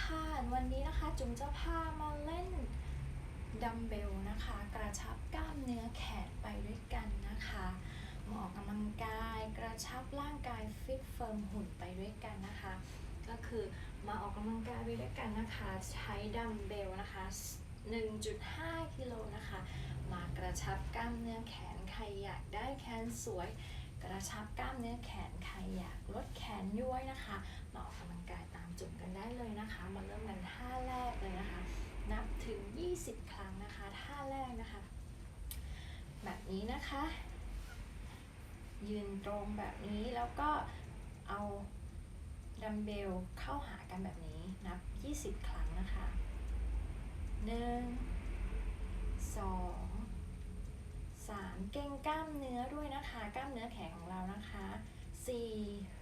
ค่ะวันนี้นะคะจุ๋มจะพามาเล่นดัมเบลนะคะ กระชับกล้ามเนื้อแขนไปด้วยกันนะคะมาออกกำลังกาย กระชับร่างกายฟิตเฟิร์มหุ่นไปด้วยกันนะคะ ก็คือมาออกกำลังกายไปด้วยกันนะคะ ใช้ดัมเบลนะคะ 1.5 กิโลนะคะ มากระชับกล้ามเนื้อแขนใครอยากได้แขนสวย กระชับกล้ามเนื้อแขนใครอยากลดแขนย้วยนะคะมาออกกำลัง จุ่มกันได้เลยนะคะ มาเริ่มกันท่าแรกเลยนะคะ นับถึง 20 ครั้งนะคะท่าแรกนะคะ แบบนี้นะคะ ยืนตรงแบบนี้แล้วก็เอาดัมเบลเข้าหากันแบบนี้นับ 20 ครั้งนะคะ 1 2 3 เก่งกล้ามเนื้อด้วยนะคะ กล้ามเนื้อแขนของเรานะคะ 4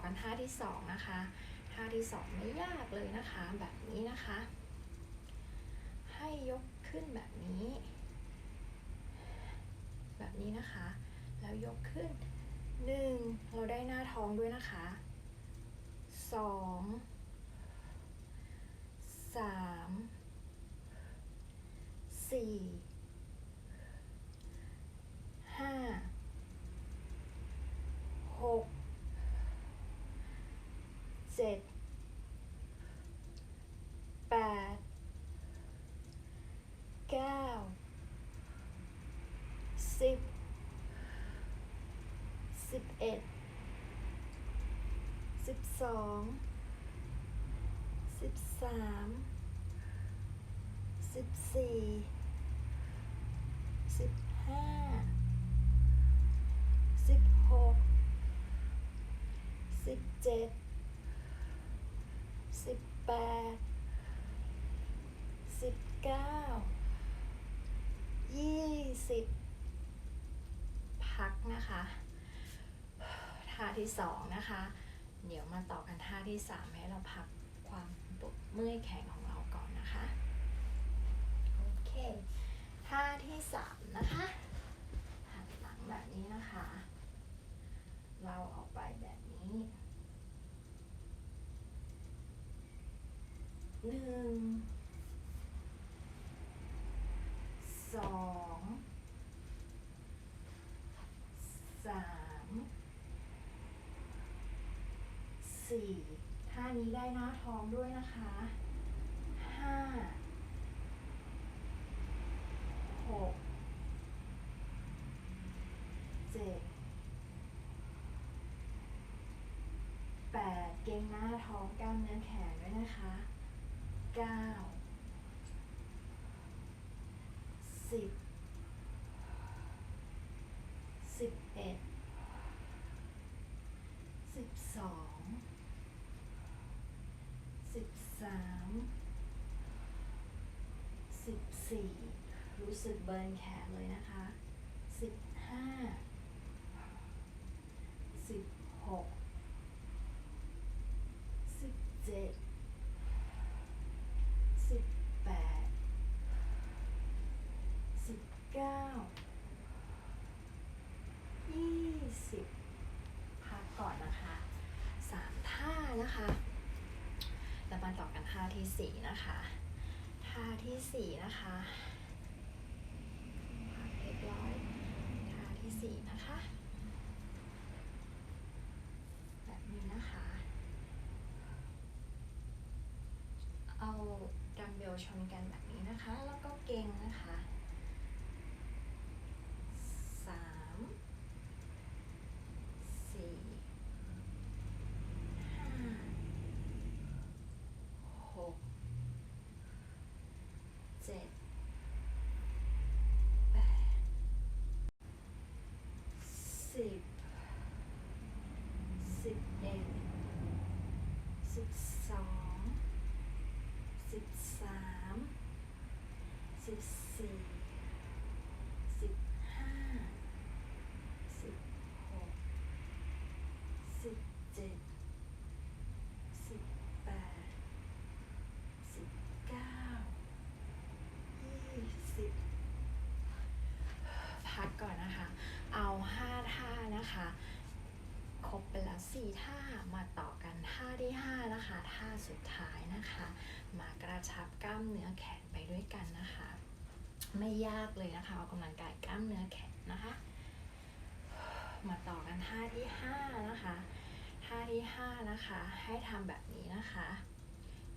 กัน ท่าที่สองนะคะท่าที่สองไม่ยากเลยนะคะแบบนี้นะคะ ให้ยกขึ้นแบบนี้ แบบนี้นะคะ แล้วยกขึ้นหนึ่งเราได้หน้าท้องด้วยนะคะสองสามสี่ห้าหกเจ็ดแปดเก้าสิบสิบเอ็ดสิบสองสิบสามสิบสี่สิบห้าสิบหกสิบเจ็ด แปดสิบเก้ายี่สิบพักนะคะ ท่าที่สองนะคะ เดี๋ยวมาต่อกันท่าที่สามให้เราพักความปวดเมื่อยแขนของเราก่อนนะคะ โอเค ท่าที่สามนะคะหันหลังแบบนี้นะคะ เราออกไปแบบนี้ หนึ่งสองสามสี่ท่านี้ได้หน้าท้องด้วยนะคะห้าหกเจ็ดแปดเก่งหน้าท้องกล้ามเนื้อแขนด้วยนะคะ เก้าสิบสิบเอ็ดสิบสองสิบสามสิบสี่รู้สึกเบิร์นแขนเลยนะคะสิบห้าสิบหก สิบเจ็ด สิบแปด สิบเก้า ยี่สิบ พักก่อนนะคะสามท่า นะคะแล้วมาต่อกันท่าที่สี่นะคะท่าที่สี่นะคะพักเรียบร้อยท่าที่สี่นะคะ แบบนี้นะคะ เอาดัมเบลชนกันแบบนี้นะคะ แล้วก็เก่งนะคะ สิบสองสิบสามสิบสี่สิบห้าสิบหกสิบเจ็ดสิบแปดสิบเก้ายี่สิบพักก่อนนะคะ เอาห้าท่านะคะ ครบไปแล้วสี่ท่ามาต่อ ท่าที่5นะคะ ท่าสุดท้ายนะคะ มากระชับกล้ามเนื้อแขนไปด้วยกันนะคะ ไม่ยากเลยนะคะออกกำลังกายกล้ามเนื้อแขนนะคะ มาต่อกันท่าที่5นะคะท่าที่5นะคะ ให้ทำแบบนี้นะคะ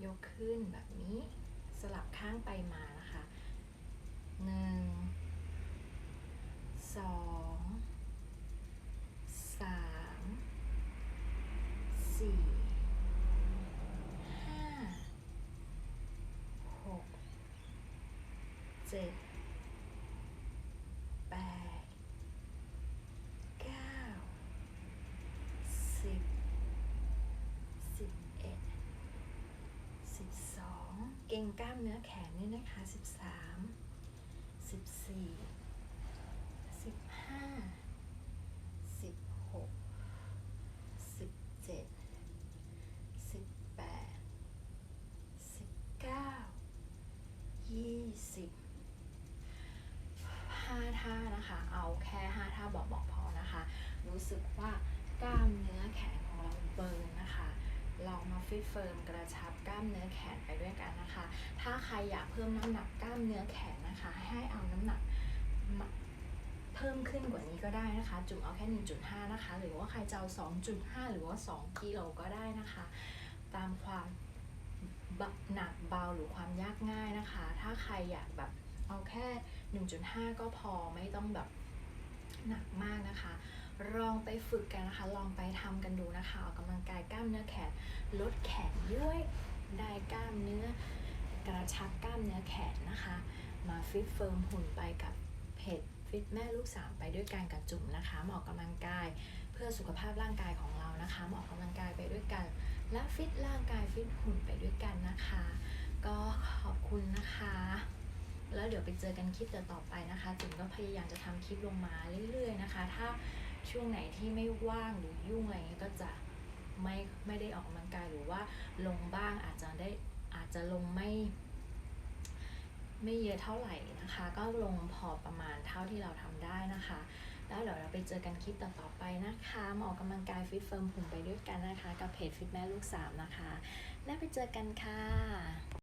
ยกขึ้นแบบนี้สลับข้างไปมานะคะ 1 2 3 4 จ็ดแปดเก้าสิบสิบเอ็ดสิบสองเก่งกล้ามเนื้อแขนนี่นะคะสิบสามสิบสี่สิบห้าสิบหกสิบเจ็ดสิบแปดสิบเก้ายี่สิบห้าท่า นะคะ เอาแค่ห้าท่าบอกๆพอนะคะ รู้สึกว่ากล้ามเนื้อแขนของเราเบิร์นนะคะลองมาฟิตเฟิร์มกระชับกล้ามเนื้อแขนไปด้วยกันนะคะ ถ้าใครอยากเพิ่มน้ำหนักกล้ามเนื้อแขนนะคะ ให้เอาน้ำหนักเพิ่มขึ้นกว่านี้ก็ได้นะคะ จุ่มเอาแค่ 1.5 นะคะ หรือว่าใครจะเอา 2.5 หรือว่า 2 กิโลก็ได้นะคะ ตามความหนักเบาหรือความยากง่ายนะคะ ถ้าใครอยากแบบ เอาแค่ 1.5 ก็พอไม่ต้องแบบหนักมากนะคะ ลองไปฝึกกันนะคะ ลองไปทำกันดูนะคะออกกำลังกายกล้ามเนื้อแขน ลดแขนย้วยได้กล้ามเนื้อกระชับกล้ามเนื้อแขนนะคะ มาฟิตเฟิร์มหุ่นไปกับเพจฟิตแม่ลูกสามไปด้วยกันกับจุ่มนะคะมาออกกำลังกายเพื่อสุขภาพร่างกายของเรานะคะมาออกกำลังกายไปด้วยกัน และฟิตร่างกายฟิตหุ่นไปด้วยกันนะคะ ก็ขอบคุณนะคะ แล้วเดี๋ยวไปเจอกันคลิปต่อไปนะคะจุ๋มก็พยายามจะทำคลิปลงมาเรื่อย ๆนะคะ ถ้าช่วงไหนที่ไม่ว่างหรือยุ่งอะไรเงี้ยก็จะไม่ไม่ได้ออกกำลังกายหรือว่าลงบ้างอาจจะได้อาจจะลงไม่ ไม่เยอะเท่าไหร่นะคะ ก็ลงพอประมาณเท่าที่เราทำได้นะคะ แล้วเดี๋ยวเราไปเจอกันคลิปต่อๆไปนะคะมาออกกำลังกายฟิตเฟิร์มหุ่นไปด้วยกันนะคะ กับเพจฟิตแม่ลูกสามนะคะ แล้วไปเจอกันค่ะ